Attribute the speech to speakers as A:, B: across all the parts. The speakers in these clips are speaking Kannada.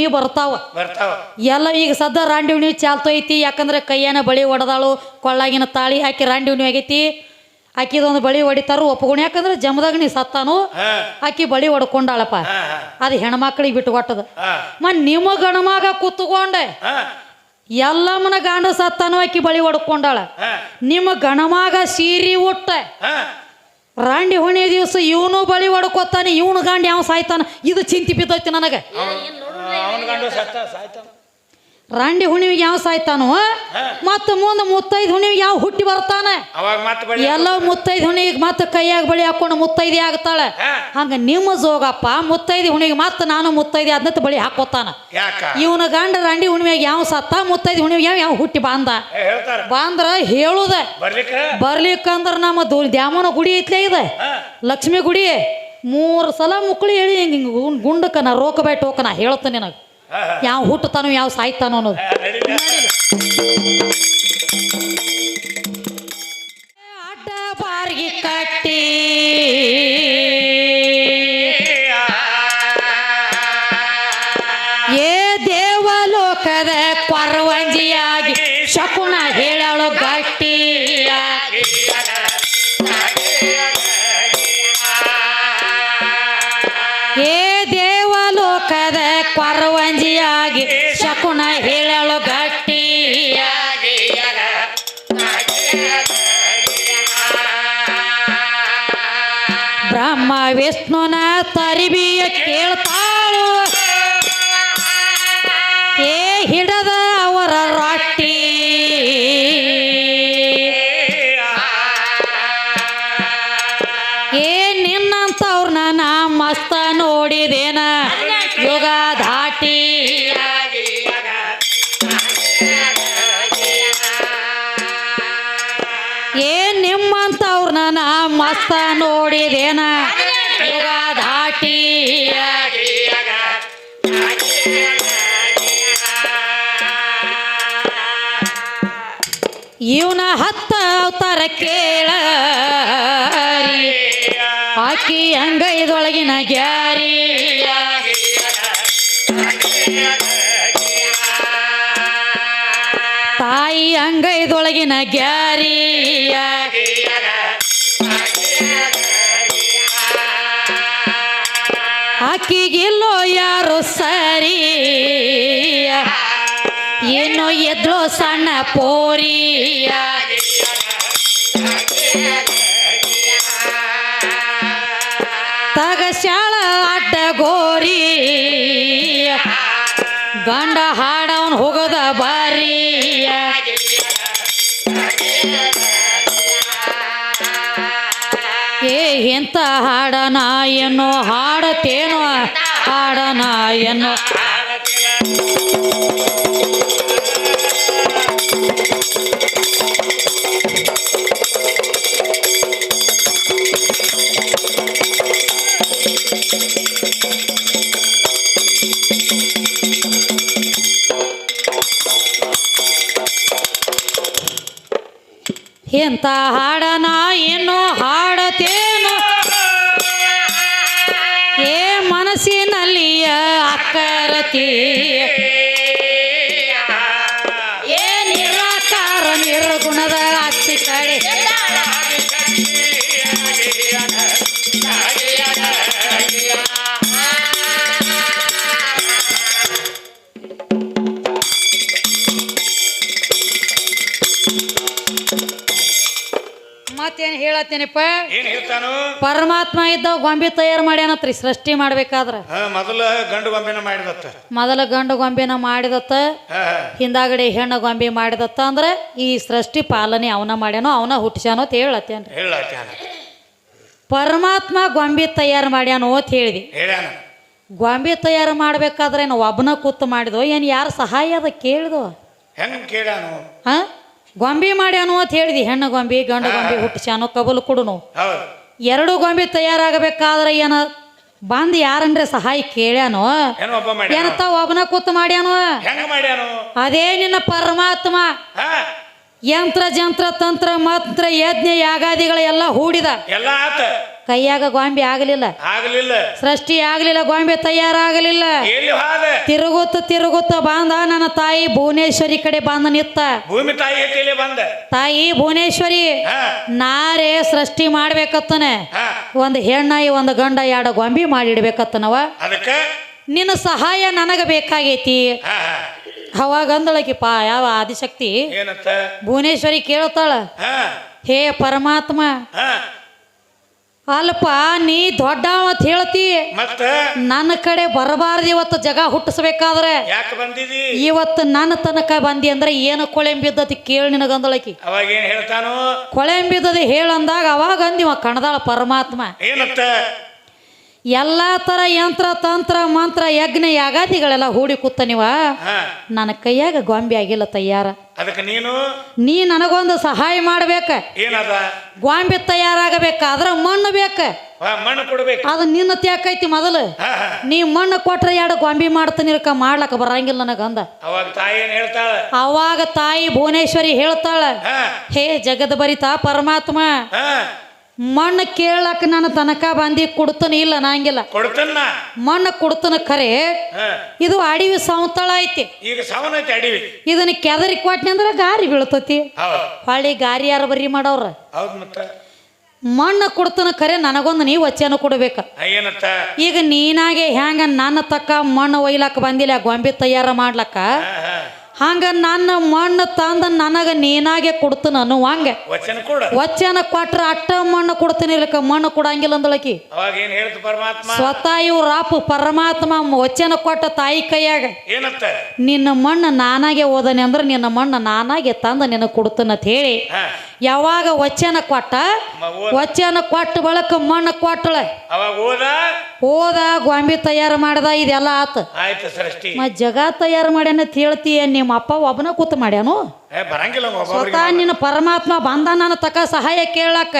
A: ಹುಣ್ಣಿಮೆ ಬರ್ತಾವ.
B: ಬರ್ತಾವ.
A: ಎಲ್ಲ ಈಗ ಸದ್ದ ರಾಂಡಿ ಚಾಲ್ತು ಐತಿ ಯಾಕಂದ್ರೆ ಕೈಯನ ಬಳಿ ಹೊಡೆದಾಳು ಕೊಳ್ಳಾಗಿನ ತಾಳಿ ಹಾಕಿ ರಾಂಡಿ ಆಗೈತಿ. ಆಕಿದೊಂದು ಬಳಿ ಹೊಡಿತಾರು ಒಪ್ಪಗುಣ ಯಾಕಂದ್ರೆ ಜಮದಾಗ ನೀ ಸತ್ತಾನು ಆಕಿ ಬಳಿ ಹೊಡ್ಕೊಂಡಾಳಪ್ಪ ಅದು ಹೆಣ್ಮಕ್ಳಿಗೆ ಬಿಟ್ಟು ಕೊಟ್ಟದ
B: ಹಾ.
A: ಮ ನಿಮ್ಮ ಗಣಮಾಗ ಕೂತ್ಕೊಂಡೆ. ಎಲ್ಲಮ್ಮನ ಗಂಡ ಸತ್ತಾನು ಆಕಿ ಬಳಿ ಹೊಡ್ಕೊಂಡಾಳ ನಿಮ್ಮ ಗಣಮಾಗ ಸೀರಿ ಉಟ್ಟ. ರಾಂಡಿ ಹೊಣೆ ದಿವಸ ಇವನು ಬಳಿ ಹೊಡ್ಕೊತಾನೆ ಇವನು ಗಂಡ ಯಾವ ಸಾಯ್ತಾನ. ಇದು ಚಿಂತೆ ಬಿದ್ದೈತಿ ನನಗೆ.
B: ಅವನ ಗಂಡು ಸತ್ತ ಸಾಯ್ತಾನ
A: ರಾಂಡಿ ಹುಣ್ಣಿಮೆಗೆ ಯಾವ ಸಾಯ್ತಾನೋ? ಮತ್ತು ಮುಂದೆ ಮುತ್ತೈದು ಹುಣ್ಣಿಮೆಗೆ ಯಾವ ಹುಟ್ಟಿ ಬರ್ತಾನೆ?
B: ಅವಾಗ ಮತ್ತೆ ಬಳಿ
A: ಎಲ್ಲ ಮುತ್ತೈದು ಹುಣ್ಣಿಗೆ ಮತ್ತೆ ಕೈಯಾಗ ಬಳಿ ಹಾಕೊಂಡು ಮುತ್ತೈದಿ ಆಗ್ತಾಳೆ. ಹಂಗ ನಿಮ್ಮ ಜೋಗಪ್ಪ ಮುತ್ತೈದು ಹುಣ್ಣಿಗೆ ಮತ್ತೆ ನಾನು ಮುತ್ತೈದೆ ಅದನ್ನ ಬಳಿ ಹಾಕೋತಾನ ಇವನ ಗಂಡ ರಾಂಡಿ ಹುಣ್ಣಿಮೆಗೆ ಯಾವ ಸತ್ತ ಮುತ್ತೈದು ಹುಣ್ಣಿಮೆಗೆ ಯಾವ ಯಾವ ಹುಟ್ಟಿ ಬಾಂದ? ಬಾಂದ್ರ ಹೇಳುದ.
B: ಬರ್ಲಿಕ್ಕ?
A: ಬರ್ಲಿಕ್ಕಂದ್ರ ನಮ್ಮ ದ್ಯಾಮನ ಗುಡಿ ಐತ್ಲೇ ಇದೆ. ಲಕ್ಷ್ಮಿ ಗುಡಿ. ಮೂರು ಸಲ ಮುಕ್ಳಿ ಹೇಳಿ ಹಿಂಗೆ ಹಿಂಗೆ ನಾ ರೋಕಬೈ ಟೋಕನ ಟೋಕ ನಾ
B: ಹೇಳ್ತೇನೆ ನನಗೆ
A: ಯಾವ ಹುಟ್ಟುತ್ತಾನೋ, ಯಾವ ಸಾಯ್ತಾನೋ ಅನ್ನೋದು. ಅಡ್ಡ ಬಾರ್ಗಿ ಕಟ್ಟಿ ವಿಷ್ಣುನ ತರಿಬಿಯ ಕೇಳ್ತಾಳು. ಏ ಹಿಡದ ಅವರ ರೊಟ್ಟಿ ಏ ನಿನ್ನಂತವ್ರನ್ನ ನಾ ಮಸ್ತ ನೋಡಿದೇನ. ಯುಗ ಧಾಟಿ ಏ ನಿಮ್ಮಂತವ್ರನ್ನ ನಾ ಮಸ್ತ ನೋಡಿದೇನ. ಆಕಿ ಅಂಗೈದೊಳಗಿನ ಗ್ಯಾರಿ ತಾಯಿ ಅಂಗೈದೊಳಗಿನ ಗ್ಯಾರಿ ಆಕಿಗಿಲ್ಲೋ ಯಾರು ಸರಿ ಏನು ಎದ್ರೋ ಸಣ್ಣ ಪೋರಿಯ. ತಗಸ್ಯಾಳ ಅಡ್ಡ ಗೋರಿ. ಗಂಡ ಹಾಡವನ್ ಹೋಗದ ಬಾರಿ. ಏ ಎಂತ ಹಾಡನ ಏನೋ ಹಾಡತೇನೋ ಹಾಡನ ಏನೋ ಎಂತ ಹಾಡನ ಏನು ಹಾಡತೇನು? ಏ ಮನಸ್ಸಿನಲ್ಲಿಯ ಅಕ್ಕರತಿ ಹೇಳತ್ತೇನಪ್ಪ
B: ಏನ್ ಹೇಳ್ತಾನು?
A: ಪರಮಾತ್ಮ ಇದ್ದ ಗೊಂಬೆ ತಯಾರು ಮಾಡ್ಯಾನತ್ರಿ ಸೃಷ್ಟಿ ಮಾಡ್ಬೇಕಾದ್ರ.
B: ಹಾ ಮೊದಲ ಗಂಡು ಗೊಂಬೆನ ಮಾಡಿದತ್ತ.
A: ಮೊದಲ ಗಂಡು ಗೊಂಬೆನ ಮಾಡಿದತ್ತ
B: ಹಾ ಹಾ.
A: ಹಿಂದಾಗಡೆ ಹೆಣ್ಣು ಗೊಂಬೆ ಮಾಡಿದತ್ತ ಅಂದ್ರ ಈ ಸೃಷ್ಟಿ ಪಾಲನೆ ಅವನ ಮಾಡ್ಯಾನೋ ಅವನ ಹುಟ್ಟಿಸ್ಯಾನೋ ಅಂತ ಹೇಳತ್ತೇನ್ರಿ.
B: ಹೇಳತ್ಯಾನ
A: ಪರಮಾತ್ಮ ಗೊಂಬೆ ತಯಾರು ಮಾಡ್ಯಾನೋ ಅಂತ ಹೇಳಿದಿ.
B: ಹೇಳ್ಯಾನ.
A: ಗೊಂಬೆ ತಯಾರು ಮಾಡ್ಬೇಕಾದ್ರೆ ನಾವು ಒಬ್ಬನ ಕೂತು ಮಾಡಿದೋ ಏನು ಯಾರು ಸಹಾಯ ಅದ ಕೇಳಿದೋ?
B: ಹೆಂಗ್ ಕೇಳ್ಯಾನು?
A: ಹಾ? ಗೊಂಬೆ ಮಾಡ್ಯಾನು ಅಂತ ಹೇಳಿದಿ. ಹೆಣ್ಣು ಗೊಂಬೆ ಗಂಡು ಗೊಂಬೆ ಹುಟ್ಟಿಸ್ಯಾನೋ ಕಬಲು ಕೊಡುನು ಎರಡು ಗೊಂಬೆ ತಯಾರಾಗಬೇಕಾದ್ರೆ ಏನ ಬಂದ್ ಯಾರಂದ್ರೆ ಸಹಾಯ ಕೇಳ್ಯಾನೋ? ಏನತ್ತ ಒಬ್ಬನ ಕೂತ್ ಮಾಡ್ಯಾನೋ? ಅದೇ ನಿನ್ನ ಪರಮಾತ್ಮ. ಯಂತ್ರ ಜಂತ್ರ ತಂತ್ರ ಮಂತ್ರ ಯಜ್ಞ ಯಾಗಾದಿಗಳೆಲ್ಲ ಹೂಡಿದ.
B: ಎಲ್ಲ
A: ಕೈಯಾಗ ಗೊಂಬೆ ಆಗಲಿಲ್ಲ.
B: ಆಗಲಿಲ್ಲ.
A: ಸೃಷ್ಟಿ ಆಗಲಿಲ್ಲ ಗೊಂಬೆ ತಯಾರಾಗಲಿಲ್ಲ.
B: ಎಲ್ಲಿ ಹಾದ?
A: ತಿರುಗುತ್ತ ತಿರುಗುತ್ತ ಬಂದ ನನ್ನ ತಾಯಿ ಭುವನೇಶ್ವರಿ ಕಡೆ ಬಂದ ನಿತ್ತ.
B: ಭೂಮಿ ತಾಯಿ ಬಂದ.
A: ತಾಯಿ ಭುವನೇಶ್ವರಿ ನಾರೇ ಸೃಷ್ಟಿ ಮಾಡ್ಬೇಕತ್ತನೆ. ಒಂದ್ ಹೆಣ್ಣಾಯಿ ಒಂದು ಗಂಡ ಎರಡು ಗೊಂಬಿ ಮಾಡಿಡ್ಬೇಕತ್ತನವ.
B: ಅದಕ್ಕೆ?
A: ನಿನ್ನ ಸಹಾಯ ನನಗೆ ಬೇಕಾಗೈತಿ. ಅವಾಗಂದಳಕಿಪ್ಪ ಯಾವ ಆದಿಶಕ್ತಿ? ಭುವನೇಶ್ವರಿ ಕೇಳ್ತಾಳ.
B: ಹಾ.
A: ಪರಮಾತ್ಮ ಅಲ್ಪ ನೀ ದೊಡ್ಡ ಅಂತ ಹೇಳ್ತಿ.
B: ಮತ್ತ?
A: ನನ್ನ ಕಡೆ ಬರಬಾರ್ದು ಇವತ್ತು ಜಗ ಹುಟ್ಟಿಸ್ಬೇಕಾದ್ರೆ.
B: ಯಾಕೆ ಬಂದಿದಿ?
A: ಇವತ್ತು ನನ್ನ ತನಕ ಬಂದಿ ಅಂದ್ರೆ ಏನು ಕೊಳೆಂಬಿದ್ದತಿ ಕೇಳಿ ನಿನಗಂದಳಕಿ.
B: ಅವಾಗ ಏನ್ ಹೇಳ್ತಾನು?
A: ಕೊಳೆಂಬಿದ್ದದಿ ಹೇಳಂದಾಗ ಅವಾಗ ಅಂದಿವ ಕಣದಾಳ ಪರಮಾತ್ಮ.
B: ಏನತ್ತ
A: ಎಲ್ಲ ಥರ ಯಂತ್ರ ತಂತ್ರ ಮಂತ್ರ ಯಜ್ಞ ಯಾಗಾದಿಗಳೆಲ್ಲ ಹೂಡಿ ಕೂತ ನೀವ ನನ್ನ ಕೈಯಾಗ ಗೊಂಬೆ ಆಗಿಲ್ಲ ತಯಾರ.
B: ಅದಕ್ಕೆ ನೀನು?
A: ನೀ ನನಗೊಂದು ಸಹಾಯ ಮಾಡ್ಬೇಕ.
B: ಏನದ?
A: ಗೊಂಬೆ ತಯಾರಾಗಬೇಕಾದ್ರ ಮಣ್ಣು ಬೇಕ.
B: ಮಣ್ಣು ಕೊಡ್ಬೇಕು.
A: ಅದು ನಿನ್ನ ತ್ಯಾಕೈತಿ ಮೊದಲು. ನೀ ಮಣ್ಣು ಕೊಟ್ರೆ ಎರಡು ಗೊಂಬೆ ಮಾಡ್ತೀನಿ ಇರ್ಕ ಮಾಡ್ಲಕ್ಕ ಬರಂಗಿಲ್ಲ ನನಗಂದ.
B: ಅವಾಗ ತಾಯಿ ಏನ್ ಹೇಳ್ತಾಳ?
A: ಅವಾಗ ತಾಯಿ ಭುವನೇಶ್ವರಿ ಹೇಳ್ತಾಳ
B: ಹೇ.
A: ಜಗದ ಬರಿತ ಪರಮಾತ್ಮ. ಮಣ್ಣು ಕೇಳಕ್ ನನ್ನ ತನಕ ಬಂದಿ ಕೊಡ್ತಾನೆ ಇಲ್ಲ ನಂಗಿಲ್ಲ
B: ಕೊಡ್ತನ?
A: ಮಣ್ಣು ಕೊಡ್ತನ ಖರೆ ಇದು ಅಡವಿ ಸಂತಳ ಐತಿ.
B: ಈಗ ಸಾವನ್ ಐತಿ ಅಡವಿ.
A: ಇದನ್ನ ಕೆದರಿ ಕೊಟ್ನಿ ಅಂದ್ರೆ ಗಾರಿ ಬೀಳ್ತತಿ. ಹೊಳ್ಳಿ ಗಾರಿ ಯಾರು ಬರಿ ಮಾಡವ್ರ? ಮಣ್ಣು ಕೊಡ್ತನ ಖರೆ ನನಗೊಂದು ನೀವು ವಚನ ಕೊಡ್ಬೇಕ. ಈಗ ನೀನಾಗೆ ಹ್ಯಾಂಗ ನನ್ನ ತಕ್ಕ ಮಣ್ಣು ಒಯ್ಲಾಕ ಬಂದಿಲ್ಲ ಗೊಂಬೆ ತಯಾರ ಮಾಡ್ಲಕ್ಕ? ಹಂಗ ನನ್ನ ಮಣ್ಣು ತಂದ ನನಗ ನೀನಾಗೆ ಕೊಡ್ತಾನ ನಾನು
B: ವಚನ ಕೊಡ
A: ವಚನ ಕೊಟ್ರ ಅಟ್ಟ ಮಣ್ಣು ಕೊಡ್ತೀನಿ ಇಲ್ಲಕ ಮಣ್ಣು ಕೊಡಂಗಿಲ್ಲ ಅಂದಳಕಿ.
B: ಅವಾಗ ಏನ್ ಹೇಳ್ತು ಪರಮಾತ್ಮ?
A: ಸ್ವತಃ ಇವ್ರ ಅಪ್ಪ ಪರಮಾತ್ಮ ವಚನ ಕೊಟ್ಟ ತಾಯಿ ಕೈಯಾಗ. ನಿನ್ನ ಮಣ್ಣು ನಾನಾಗೆ ಓದನೆ ಅಂದ್ರೆ ನಿನ್ನ ಮಣ್ಣು ನಾನಾಗೆ ತಂದ ನಿನಗೆ ಕೊಡ್ತೀನಿ ಅಂತ ಹೇಳಿ. ಯಾವಾಗ ವಚನ ಕೊಟ್ಟ? ವಚನ ಕೊಟ್ಟ ಬಳಕ ಮಣ್ಣು ಕೊಟ್ಟಳ.
B: ಓದ?
A: ಗೊಂಬೆ ತಯಾರು ಮಾಡ್ದ ಇದೆಲ್ಲ ಆತ.
B: ಆಯ್ತು ಸೃಷ್ಟಿ
A: ಮ ಜಗ ತಯಾರು ಮಾಡ್ಯಾನ ಹೇಳ್ತೀಯ ನಿಮ್ಮ ಅಪ್ಪ ಒಬ್ಬನ ಕೂತು ಮಾಡ್ಯಾನು?
B: ಏ ಬರಂಗಿಲ್ಲ ಒಬ್ಬೊಬ್ರಿಗೆ
A: ಸ್ವತಃ ನಿನ್ನ ಪರಮಾತ್ಮ ಬಂದ ನನ್ನ ತಕ ಸಹಾಯ ಕೇಳಕ್ಕ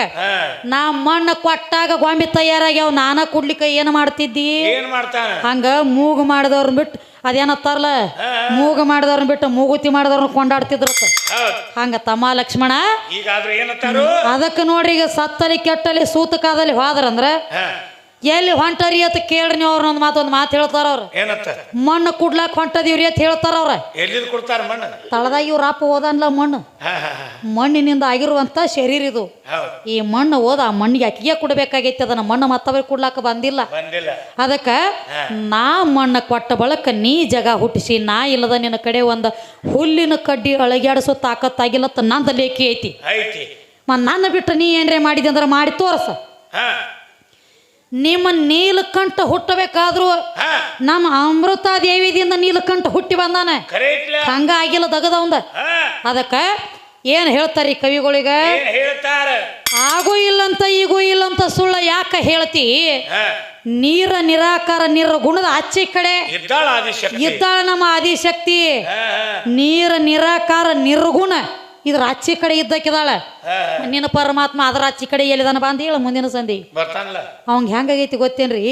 A: ನಾ ಮಣ್ಣ ಕೊಟ್ಟಾಗ ಗೊಂಬೆ ತಯಾರಾಗ್ಯಾವ ನಾನ ಕೊಡ್ಲಿಕ್ಕೆ ಏನು ಮಾಡ್ತಿದ್ದಿ?
B: ಏನ್ ಮಾಡ್ತಾನ?
A: ಹಂಗ ಮೂಗು ಮಾಡಿದವ್ರನ್ನ ಬಿಟ್ಟು ಅದೇನತ್ತಾರಲ್ಲ ಮೂಗು ಮಾಡಿದವ್ರನ್ನ ಬಿಟ್ಟು ಮೂಗುತಿ ಮಾಡಿದವ್ರನ್ನ ಕೊಂಡಾಡ್ತಿದ್ರತ್ತ
B: ಹೌದ್.
A: ಹಂಗ ತಮ್ಮ ಲಕ್ಷ್ಮಣ.
B: ಈಗಾದ್ರೂ ಏನತ್ತಾರು
A: ಅದಕ್ಕೆ ನೋಡ್ರಿ ಈಗ ಸತ್ತಲಿ ಕೆಟ್ಟಲಿ ಸೂತಕಾದಲ್ಲಿ ಹೋದ್ರಂದ್ರ ಎಲ್ಲಿ ಹೊಂಟರಿ ಅಂತ ಕೇಳ್ರಿ ನೀವು ಅವ್ರನ್ನೊಂದು ಮಾತೊಂದು ಮಾತು ಹೇಳ್ತಾರ ಅವ್ರ.
B: ಏನತ್ತ
A: ಮಣ್ಣು ಕುಡ್ಲಾಕ್ ಹೊಂಟದಿವ್ರಿ ಅಂತ ಹೇಳ್ತಾರ ಅವ್ರ.
B: ಎಲ್ಲಿದ್ ಕೊಡ್ತಾರ ಮಣ್ಣು?
A: ತಳದಾಗ ಇವ್ರ ಅಪ್ಪ ಓದನ್ಲ ಮಣ್ಣು. ಮಣ್ಣಿನಿಂದ ಆಗಿರುವಂತ ಶರೀರ ಇದು. ಈ ಮಣ್ಣು ಓದ ಆ ಮಣ್ಣಿಗೆ ಅಕ್ಕಿಗೆ ಕೊಡ್ಬೇಕಾಗೈತಿ ಅದನ್ನ ಮಣ್ಣು ಮತ್ತವ್ರಿಗೆ ಕೊಡ್ಲಾಕ ಬಂದಿಲ್ಲ.
B: ಅದಕ್ಕ
A: ಅದಕ್ಕೆ ನಾ ಮಣ್ಣು ಕೊಟ್ಟ ಬಳಕ ನೀ ಜಗ ಹುಟ್ಟಿಸಿ ನಾ ಇಲ್ಲದ ನಿನ್ನ ಕಡೆ ಒಂದು ಹುಲ್ಲಿನ ಕಡ್ಡಿ ಅಳಗ್ಯಾಡಿಸೋ ತಾಕತ್ತಾಗಿಲ್ಲತ್ತ ನಂದ ಲೇಖಿ ಐತಿ.
B: ಐತಿ.
A: ಮ ನನ್ನ ಬಿಟ್ಟು ನೀ ಏನ್ರೇ ಮಾಡಿದೆ ಅಂದ್ರೆ ಮಾಡಿ ತೋರ್ಸ. ನಿಮ್ಮ ನೀಲಕಂಠ ಹುಟ್ಟಬೇಕಾದ್ರು ನಮ್ಮ ಅಮೃತ ದೇವಿದಿಂದ ನೀಲಕಂಠ ಹುಟ್ಟಿ ಬಂದಾನೆ. ಹಂಗ ಆಗಿಲ್ಲ ದಗದ
B: ಒಂದ
A: ಅದಕ್ಕೆ ಏನು ಹೇಳ್ತಾರಿ ಕವಿಗಳಿಗ? ಆಗೂ ಇಲ್ಲಂತ ಈಗೂ ಇಲ್ಲಂತ ಸುಳ್ಳ ಯಾಕ ಹೇಳ್ತಿ? ನೀರ ನಿರಾಕಾರ ನಿರ್ಗುಣದ ಆಚೆ ಕಡೆ
B: ಇದ್ದಾಳ ಆದಿಶಕ್ತಿ.
A: ಇದ್ದಾಳ ನಮ್ಮ ಆದಿಶಕ್ತಿ. ನೀರ ನಿರಾಕಾರ ನಿರ್ಗುಣ. ಇದ್ರ ಆಚೆ ಕಡೆ ಇದ್ದಕ್ಕಿದಾಳ ನಿನ್ನ ಪರಮಾತ್ಮ ಅದರ ಆಚೆ ಕಡೆ ಎಲ್ಲಿದಾನ ಬಾ ಅಂತ ಹೇಳ ಮುಂದಿನ ಸಂಧಿ. ಅವಂಗ ಹೆಂಗಾಗೈತಿ ಗೊತ್ತೇನ್ರಿ?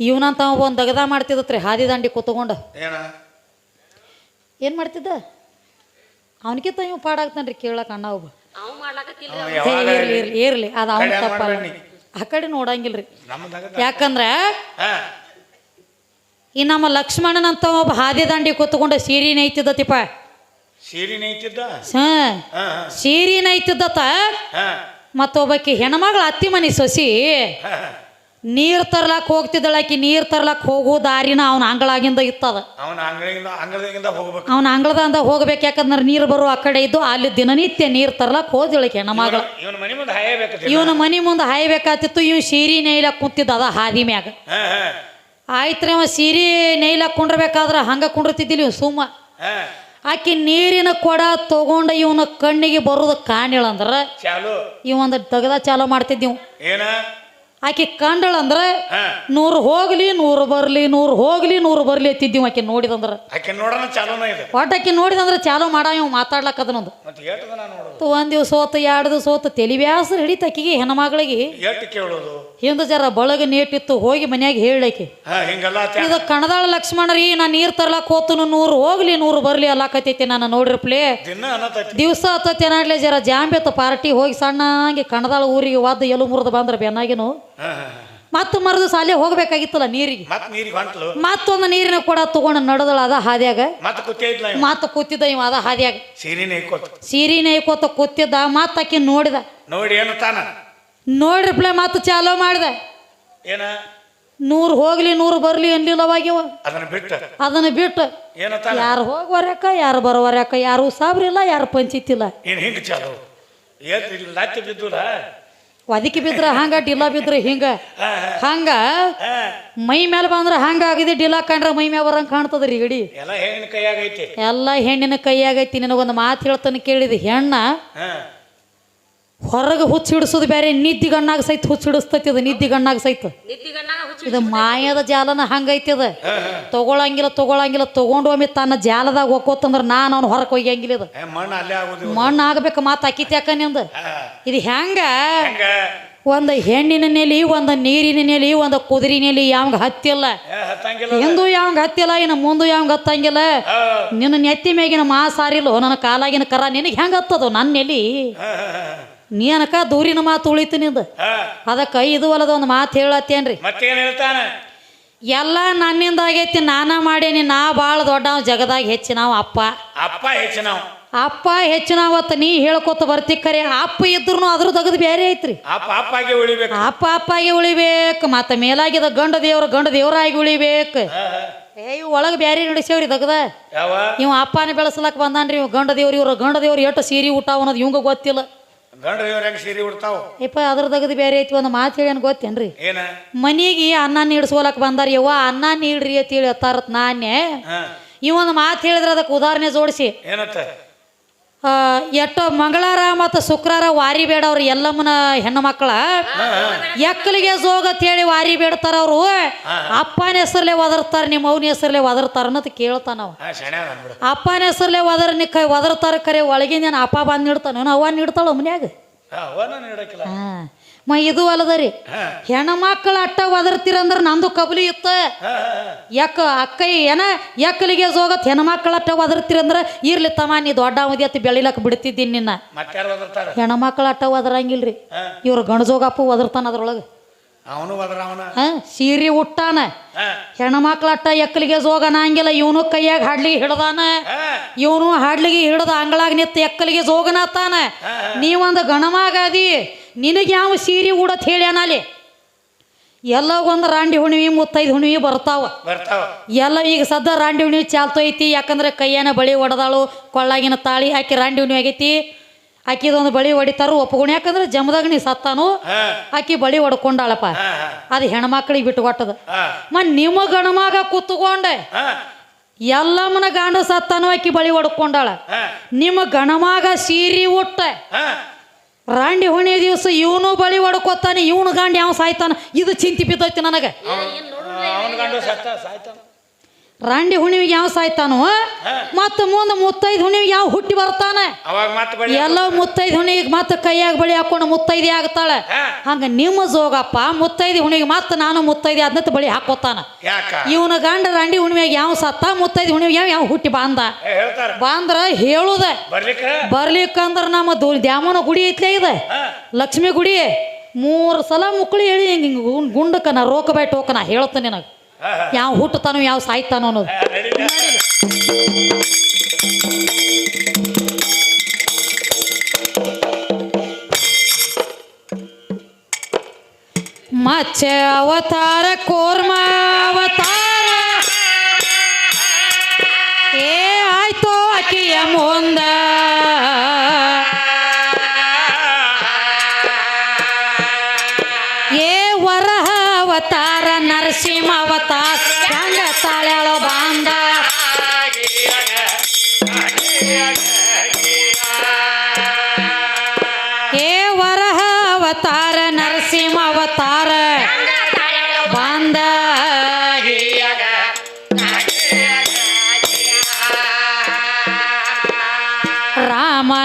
A: ಇವನಂತ ಒಂದು ದಗದ ಮಾಡ್ತಿದ್ದತ್ರಿ ಹಾದಿ ದಾಂಡಿ ಕೂತ್ಕೊಂಡು.
B: ಏನ್?
A: ಏನು ಮಾಡ್ತಿದ್ದ? ಅವನಿಗಿಂತ ಇವ್ ಪಾಡಾಗ್ತಾನ್ರಿ ಕೇಳಕ್ ಅಣ್ಣ ಒಬ್ಬ. ಇರ್ಲಿ ಇರ್ಲಿ ಅದು ಅವನ ತಪ್ಪಲ್ಲ. ಆ ಕಡೆ ನೋಡಂಗಿಲ್ರಿ. ಯಾಕಂದ್ರ
B: ಹಾ.
A: ಈ ನಮ್ಮ ಲಕ್ಷ್ಮಣನಂತ ಒಬ್ಬ ಹಾದಿ ದಾಂಡಿ ಕೂತ್ಕೊಂಡು ಸೀರೆ ನೈತಿದ್ದತಿಪ್ಪ ಹಾ.
B: ಹಾ
A: ಸೀರೆ ನೈತಿದ್ದತ
B: ಹಾ.
A: ಮತ್ತೊಬ್ಬಾಕಿ ಹೆಣ್ಮಗಳ ಅತ್ತಿ ಮನಿ ಸೊಸಿ. ನೀರ್ ತರ್ಲಾಕ್ ಹೋಗ್ತಿದ್ದಳಾಕಿ ನೀರ್ ತರ್ಲಾಕ್ ಹೋಗೋ ದಾರಿನ ಅವನ ಅಂಗಳಾಗಿಂದ ಇತ್ತದ.
B: ಅವನ ಅಂಗಳಿಂದ ಅಂಗಳದಿಂದ ಹೋಗ್ಬೇಕು.
A: ಅವನ ಅಂಗಳದಿಂದ ಹೋಗ್ಬೇಕು ಯಾಕಂದ್ರೆ ನೀರು ಬರೋ ಆ ಕಡೆ ಇದ್ದು ಅಲ್ಲಿ ದಿನನಿತ್ಯ ನೀರ್ ತರ್ಲಾಕ್ ಹೋದಿಳಕಿ ಹೆಣ್ಮಗಳ.
B: ಇವನ ಮನೆ ಮುಂದೆ ಹಾಯಬೇಕು
A: ಇವನ ಮನಿ ಮುಂದೆ ಹಾಯ್ಬೇಕಾತಿತ್ತು ಇವ್ ಸೀರಿ ನೈಲಾಕ್ ಕುಂತಿದ್ದ ಅದ ಹಾದಿ ಮ್ಯಾಗ. ಆಯ್ತ್ರಿ ಅವ ಸೀರೆ ನೈಲಾಕ್ ಕುಂಡ್ರಬೇಕಾದ್ರ ಹಂಗ ಕುಂಡ್ರತಿದ್ದಿಲ್ಲ ಇವ್ ಸುಮ್ಮ. ಆಕಿ ನೀರಿನ ಕೊಡ ತಗೊಂಡ ಇವನ ಕಣ್ಣಿಗೆ ಬರೋದು ಕಾಣಿಲ್ಲ ಅಂದ್ರ
B: ಚಾಲು.
A: ಇವೊಂದು ತೆಗೆದ ಚಾಲೋ ಮಾಡ್ತಿದ್ದೀವ್.
B: ಏನ?
A: ಆಕೆ ಕಂಡಳ
B: ಅಂದ್ರೆ
A: ನೂರು ಹೋಗ್ಲಿ ನೂರು ಬರ್ಲಿ ನೂರು ಹೋಗ್ಲಿ ನೂರು ಬರ್ಲಿ ಎತ್ತಿದ್ದೀವಿ ಆಕೆ ನೋಡಿದಂದ್ರ.
B: ಆಕೆ ನೋಡೋಣ ಚಾಲೂನ ಇದೆ.
A: ಒಟ್ಟು ಆಕೆ ನೋಡಿದಂದ್ರ ಚಾಲು ಮಾಡ ಇವ್
B: ನಾ ನೋಡೋದು.
A: ಒಂದ್ ದಿವ್ಸ ಹೊತ್ತು ಎರಡು ದಿವ್ಸ ಹೊತ್ತು ತೆಲಿವ್ಯಾಸ ಹಿಡಿತ ಆಕಿಗೆ ಹೆಣ್ಮಗಳಿಗೆ ಹಿಂದ ಜರ ಬಳಗ ನೇಟಿತ್ತು ಹೋಗಿ ಮನ್ಯಾಗ ಹೇಳಕ್ಕೆ ಇದು ಕಣದಾಳ ಲಕ್ಷ್ಮಣರಿ ನಾ ನೀರ್ ತರ್ಲಕ್ ಹೋತನು ನೂರು ಹೋಗ್ಲಿ ನೂರು ಬರ್ಲಿ ಅಲ್ಲಾಕತೈತಿ ನಾನು ನೋಡಿರ್ಪ್ಲೆ ದಿವಸ ಹತ್ತೈತಿ ಏನಾಡ್ಲೆ ಜರ ಜಾಂಬೆತ್ತ ಪಾರ್ಟಿ ಹೋಗಿ ಸಣ್ಣಂಗೆ ಕಣದಾಳ ಊರಿಗೆ ಒದ್ದು ಎಲು ಮುರಿದು ಬಂದ್ರೆ ಬೆನ್ನಾಗಿನು. ಮತ್ತೆ ಮರದ ಸಾಲೆ ಹೋಗ್ಬೇಕಾಗಿತ್ತಲ್ಲ ನೀರಿಗೆ.
B: ಮತ್ ನೀರಿಗೆ ಹೊಂಟ್ಲು.
A: ಮತ್ತೊಂದು ನೀರಿನ ಕೊಡ ತಗೊಂಡು ನಡೆದಳ ಅದ ಹಾದ್ಯಾಗ? ಮತ್ತೆ ಕೂತಿದ್ದ ಇವ. ಅದ ಹಾದ್ಯಾಗ.
B: ಸೀರಿನ ಇಕ್ಕೋತ.
A: ಸೀರಿನ ಕೂತಿದ್ದ ಮತ್ತ ಆಕಿ ನೋಡಿದ.
B: ನೋಡಿ ಏನು ತಾನ?
A: ನೋಡ್ರಿಪ್ಲೆ ಮತ್ತೆ ಚಾಲೋ ಮಾಡಿದ.
B: ಏನ?
A: ನೂರು ಹೋಗ್ಲಿ ನೂರು ಬರ್ಲಿ ಅನ್ಲಿಲ್ಲವಾಗಿವ
B: ಅದನ್ನ ಬಿಟ್ಟು.
A: ಅದನ್ನ ಬಿಟ್ಟು. ಯಾರು ಹೋಗ್ವರ್ಯಾಕ ಯಾರು ಬರೋವರ್ಯಾಕ ಯಾರು ಸಾಬ್ರಿಲ್ಲ ಯಾರು ಪಂಚಿತಿಲ್ಲ
B: ಏನ್ ಹಿಂಗ ಚಾಲೋ. ಏನ್ ಇಲ್ಲಿ ಲತ್ತಿ ಬಿದ್ದುಲ್ಲ
A: ಒದಕಿ ಬಿದ್ರ ಹಂಗ ಡಿಲ್ಲ ಬಿದ್ರ ಹಿಂಗ. ಹಂಗ ಮೈ ಮೇಲೆ ಬಂದ್ರ ಹಂಗ ಆಗಿದೆ ಡಿಲ್ಲ ಕಂಡ್ರೆ ಮೈ ಮೇಲೆ ಬರಂಗ ಕಾಣ್ತದ್ರಿ ಗಡಿ.
B: ಎಲ್ಲ ಹೆಣ್ಣಿನ
A: ಕೈಯಾಗೈತಿ. ನಿನಗೊಂದು ಮಾತು ಹೇಳ್ತಾನೆ ಕೇಳಿದ. ಹೆಣ್ಣ ಹೊರಗೆ ಹುಚ್ಚು ಹಿಡಿಸೋದು ಬೇರೆ ನಿದ್ದಿ ಗಣ್ಣಾಗ ಸಹಿತ ಹುಚ್ಚು ಹಿಡಿಸ್ತೈತಿ ಅದು ನಿದ್ದಿ ಗಣ್ಣಾಗ ಸಹಿತ ಇದು ಮಾಯದ ಜಾಲನ ಹಂಗೈತಿ ಅದ. ತಗೊಳಂಗಿಲ್ಲ ತಗೊಳಂಗಿಲ್ಲ ತಗೊಂಡು ಒಮ್ಮೆ ತನ್ನ ಜಾಲದಾಗ ಹೋಗ್ಕೋತಂದ್ರ ನಾನು ಅವ್ನು ಹೊರಗೆ ಹೋಗಂಗಿಲ್ಲ ಇದು.
B: ಮಣ್ಣು ಆಗೋದು
A: ಮಣ್ಣು ಆಗ್ಬೇಕು ಮಾತು ಅಕ್ಕಿತಿ ಯಾಕ ನಿಂದ?
B: ಹಾ
A: ಇದು ಹೆಂಗ?
B: ಹೆಂಗ?
A: ಒಂದು ಹೆಣ್ಣಿನ ನೆಲಿ ಒಂದು ನೀರಿನ ನೆಲಿ ಒಂದು ಕುದುರೆ ನೆಲಿ ಯಾವಂಗ ಹತ್ತಿಲ್ಲ. ಹಿಂದೂ ಯಾವಂಗ ಹತ್ತಿಲ್ಲ ಇನ್ನು ಮುಂದೆ ಯಾವಂಗ ಹತ್ತಂಗಿಲ್ಲ. ನಿನ್ನ ನೆತ್ತಿ ಮ್ಯಾಗಿನ ಮಾಸಾರಿಲ್ಲೋ ನನ್ನ ಕಾಲಾಗಿನ ಕರ ನಿನಗೆ ಹೆಂಗೆ ಹತ್ತದು ನನ್ನ ನೆಲಿ? ನೀ ಅನಕ ದೂರಿನ ಮಾತು ಉಳಿತು ನಿಂದು. ಅದಕ್ಕೆ ಇದು ಅಲ್ಲದ ಒಂದು ಮಾತು ಹೇಳತ್ತೇನ್ರಿ?
B: ಮತ್ತೇನ್ ಹೇಳ್ತಾನ?
A: ಎಲ್ಲ ನನ್ನಿಂದ ಆಗೈತಿ ನಾನ ಮಾಡೇನಿ ನಾ ಭಾಳ ದೊಡ್ಡವ ಜಗದಾಗ ಹೆಚ್ಚಿನವ ನಾವು ಅಪ್ಪ.
B: ಅಪ್ಪ ಹೆಚ್ಚು
A: ಅಪ್ಪ ಹೆಚ್ಚಿನ ಅವತ್ತು ನೀ ಹೇಳ್ಕೊತ ಬರ್ತಿ ಕರೆ ಅಪ್ಪ ಇದ್ರು ಅದ್ರ ತೆಗೆದು ಬೇರೆ ಐತ್ರಿ.
B: ಅಪ್ಪ ಅಪ್ಪಾಗೆ ಉಳಿಬೇಕು.
A: ಅಪ್ಪ ಅಪ್ಪಾಗಿ ಉಳಿಬೇಕು ಮತ್ತೆ ಮೇಲಾಗಿದ ಗಂಡ ದೇವ್ರ ಗಂಡ ದೇವರಾಗಿ ಉಳಿಬೇಕು. ಏ ಇವ್ ಒಳಗೆ ಬೇರೆ ನಡೆಸೇವ್ರಿ ತಗದ
B: ನೀವು
A: ಅಪ್ಪನ ಅಪ್ಪನೇ ಬೆಳೆಸ್ಲಕ್ ಬಂದಾನ್ರಿ ಇವ್ ಗಂಡ ದೇವ್ರಿ ಇವ್ರ ಗಂಡ ದೇವ್ರಿ ಎಷ್ಟು ಸೀರೆ ಊಟ ಅನ್ನೋದು ಇವಂಗ ಗೊತ್ತಿಲ್ಲ.
B: ಗಂಡ ಇವ್ರ ಹೆಂಗ್ ಸೀರೆ ಉಡ್ತಾವ?
A: ಯಪ್ಪ ಅದ್ರ ಬೇರೆ ಐತಿ ಒಂದು ಮಾತು ಹೇಳಿ ಗೊತ್ತೇನ್ರಿ?
B: ಏನ?
A: ಮನೆಗೆ ಅನ್ನ ನೀಡ್ಸ್ಕೊಲಕ್ ಬಂದಾರ ಯವ್ವ ಅನ್ನ ನೀಡ್ರಿ ಅಂತ ಹೇಳಿ ಅತ್ತಾರತ್ ನಾನೇ
B: ಈ
A: ಇವೊಂದು ಮಾತು ಹೇಳಿದ್ರೆ ಅದಕ್ಕೆ ಉದಾಹರಣೆ ಜೋಡಿಸಿ.
B: ಏನತ್ತ?
A: ಎಷ್ಟೋ ಮಂಗಳಾರ ಮತ್ತು ಶುಕ್ರಾರ ವಾರಿ ಬೇಡ ಅವ್ರು ಎಲ್ಲಮ್ಮನ ಹೆಣ್ಣು ಮಕ್ಕಳ. ಎಕ್ಕಲಿಗೆ ಜೋಗ ಹೇಳಿ ವಾರಿ ಬೇಡ್ತಾರ ಅವರು. ಅಪ್ಪನ ಹೆಸರ್ಲೆ ಒದರ್ತಾರ ನಿಮ್ಮ ಅವನ ಹೆಸರ್ಲೆ ಒದರ್ತಾರ ಅನ್ನೋದು ಕೇಳ್ತಾನವ
B: ಹಾ
A: ಅಪ್ಪನ ಹೆಸರ್ಲೆ ಒದರ್ ನಿ ಕೈ ಒದರ್ತಾರ ಕರೆ ಒಳಗಿಂದ ಅಪ್ಪ ಬಂದು ನೀಡ್ತಾನ? ಅವ್ವ ನೀಡ್ತಾಳ ಮನ್ಯಾಗ?
B: ಹಾ.
A: ಮ ಇದು ಅಲ್ಲದರಿ. ಹೆಣ್ಣು ಮಕ್ಕಳು ಅಟ್ಟ ಒದರ್ತಿರಂದ್ರ ನಂದು ಕಬಲಿ ಇತ್ತ. ಯಾಕ ಅಕ್ಕ ಏನ ಎಕ್ಕಲಿಗೆ ಜೋಗತ್ ಮಕ್ಕಳು ಅಟ್ಟ ಒದರ್ತಿರಂದ್ರ ಇರ್ಲಿ ತಮ್ಮ ನೀ ದೊಡ್ಡ ಅವಧಿ ಅತ್ತ ಬೆಳಿಲಕ್ ಬಿಡ್ತಿದ್ದೀನಿ ನಿನ್ನ.
B: ಓದಿರ್ತಾರ
A: ಹೆಣ್ಮಕ್ಳ ಅಟ್ಟ ಒದರಂಗಿಲ್ರಿ. ಇವ್ರು ಗಣಜೋಗಪ್ಪ ಒದರ್ತಾನ ಅದ್ರೊಳಗೆ.
B: ಅವನು
A: ಹಾ ಸೀರೆ ಉಟ್ಟಾನ.
B: ಹಾ.
A: ಹೆಣ್ಮಕ್ಳ ಅಟ್ಟ ಎಕ್ಕಲಿಗೆ ಜೋಗ ಅನ್ನಂಗಿಲ್ಲ ಇವನು ಕೈಯಾಗ ಹಾಡ್ಲಿಗೆ ಹಿಡ್ದಾನ. ಇವನು ಹಾಡ್ಲಿಗೆ ಹಿಡ್ದ ಅಂಗಳಾಗ ನಿತ್ತ ಎಕ್ಕಲಿಗೆ ಜೋಗನಾತಾನ ನೀವೊಂದು ಗಣಮಾಗಾದಿ. ನಿನಗೆ ಯಾವ ಸೀರೆ ಉಡತ್ ಹೇಳ್ಯಾನಲ್ಲಿ ಎಲ್ಲ ಒಂದು ರಾಂಡಿ ಹುಣ್ಣಿಮೆ ಮುತ್ತೈದು ಹುಣ್ಣಿಮೆ ಬರ್ತಾವ.
B: ಬರ್ತಾವ.
A: ಎಲ್ಲ ಈಗ ಸದ್ದ ರಾಂಡಿ ಹುಣ್ಣಿಮೆ ಚಾಲ್ತು ಐತಿ ಯಾಕಂದ್ರೆ ಕೈಯನ ಬಳಿ ಹೊಡೆದಾಳು ಕೊಳ್ಳಾಗಿನ ತಾಳಿ ಹಾಕಿ ರಾಂಡಿ ಹುಣ್ಣಿಮೆ ಆಗೈತಿ. ಆಕಿದೊಂದು ಬಳಿ ಹೊಡಿತಾರು ಒಪ್ಪಗುಣ ಯಾಕಂದ್ರೆ ಜಮದಾಗ ನೀ ಸತ್ತಾನು ಆಕಿ ಬಳಿ ಹೊಡ್ಕೊಂಡಾಳಪ್ಪ ಅದು ಹೆಣ್ಮಕ್ಳಿಗೆ ಬಿಟ್ಟು ಕೊಟ್ಟದ
B: ಹಾ.
A: ಮ ನಿಮ್ಮ ಗಣಮಾಗ ಕೂತ್ಕೊಂಡೆ. ಎಲ್ಲಮ್ಮನ ಗಂಡ ಸತ್ತಾನು ಆಕಿ ಬಳಿ ಹೊಡ್ಕೊಂಡಾಳ ನಿಮ್ಮ ಗಣಮಾಗ ಸೀರಿ ಉಟ್ಟ. ರಾಂಡಿ ಹೊಣೆ ದಿವಸ ಇವನು ಬಳಿ ಹೊಡ್ಕೋತಾನೆ, ಇವನು ಗಾಂಡಿ ಯಾವ ಸಾಯ್ತಾನ. ಇದು ಚಿಂತಿ ಬಿದ್ದೈತಿ ನನಗೆ.
B: ಸಾಯ್ತಾನ.
A: ರಾಂಡಿ ಹುಣ್ಣಿಮೆಗೆ ಯಾವ ಸಾಯ್ತಾನೋ? ಮತ್ತು ಮುಂದೆ ಮುತ್ತೈದು ಹುಣ್ಣಿಮೆಗೆ ಯಾವ ಹುಟ್ಟಿ ಬರ್ತಾನೆ?
B: ಅವಾಗ ಮತ್ತೆ ಬಳಿ
A: ಎಲ್ಲ ಮುತ್ತೈದು ಹುಣ್ಣಿಗೆ ಮತ್ತೆ ಕೈಯಾಗ ಬಳಿ ಹಾಕೊಂಡು ಮುತ್ತೈದೆ ಆಗ್ತಾಳೆ. ಹಂಗ ನಿಮ್ಮ ಜೋಗಪ್ಪ ಮುತ್ತೈದು ಹುಣ್ಣಿಗೆ ಮತ್ತೆ ನಾನು ಮುತ್ತೈದೆ ಅದನ್ನ ಬಳಿ ಹಾಕೋತಾನ ಇವನ ಗಂಡ ರಾಂಡಿ ಹುಣ್ಣಿಮೆಗೆ ಯಾವ ಸತ್ತ ಮುತ್ತೈದು ಹುಣ್ಣಿಮೆಗೆ ಯಾವ ಯಾವ ಹುಟ್ಟಿ ಬಾಂದ? ಬಾಂದ್ರ ಹೇಳುದ.
B: ಬರ್ಲಿಕ್ಕ?
A: ಬರ್ಲಿಕ್ಕಂದ್ರ ನಮ್ಮ ದೂ ದ್ಯಾಮನ ಗುಡಿ ಐತ್ಲೇ ಇದೆ. ಲಕ್ಷ್ಮಿ ಗುಡಿ. ಮೂರು ಸಲ ಮುಕ್ಕಳಿ ಹೇಳಿ ಹಿಂಗೆ ಗುಂಡಕ್ಕ ನಾ ರೋಕ ಬೈ ಟೋಕ ನಾ ಹೇಳ್ತೇನೆ ನಿನಗೆ. ಯಾವ ಹುಟ್ಟುತ್ತಾನೋ ಯಾವ ಸಾಯ್ತಾನೋ ಅನ್ನೋದು. ಮಚ್ಚೆ ಅವತಾರ ಕೋರ್ಮ ಅವತಾರ. ಏ ಆಯ್ತು ಅಕ್ಕಿಯ ಮುಂದ. ಏ ವರಹ ಅವತಾರ ನರಸಿಂಹ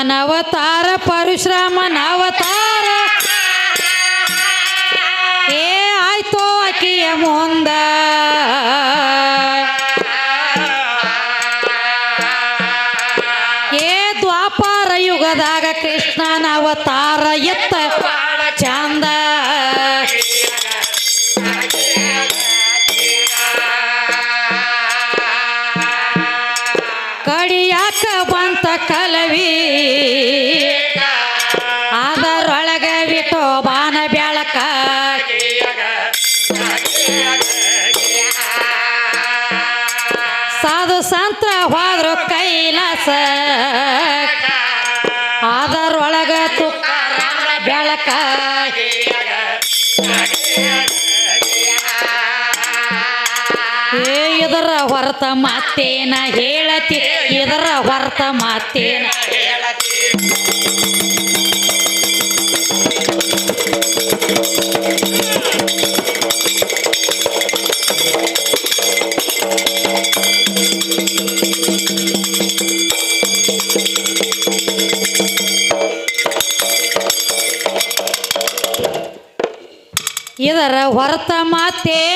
A: ಶಿವನವತಾರ ಪರಶುರಾಮ ಅವತಾರ ಏ ಆಯ್ತೋ ಅಕ್ಕಿಯ ಮುಂದ. ಏ ದ್ವಾಪಾರ ಯುಗದಾಗ ಕೃಷ್ಣನ ಅವತಾರ ಎತ್ತ. ಕೈಲಾಸ ಅದರೊಳಗ ತುಕ್ಕ ಬೆಳಕ. ಏ ಇದರ ಹೊರತ ಮಾತೇನ ಹೇಳತಿ ಇದರ ಹೊರತ ಮಾತೇನ. ಇದರ ಹೊರತ ಮಾತೇನ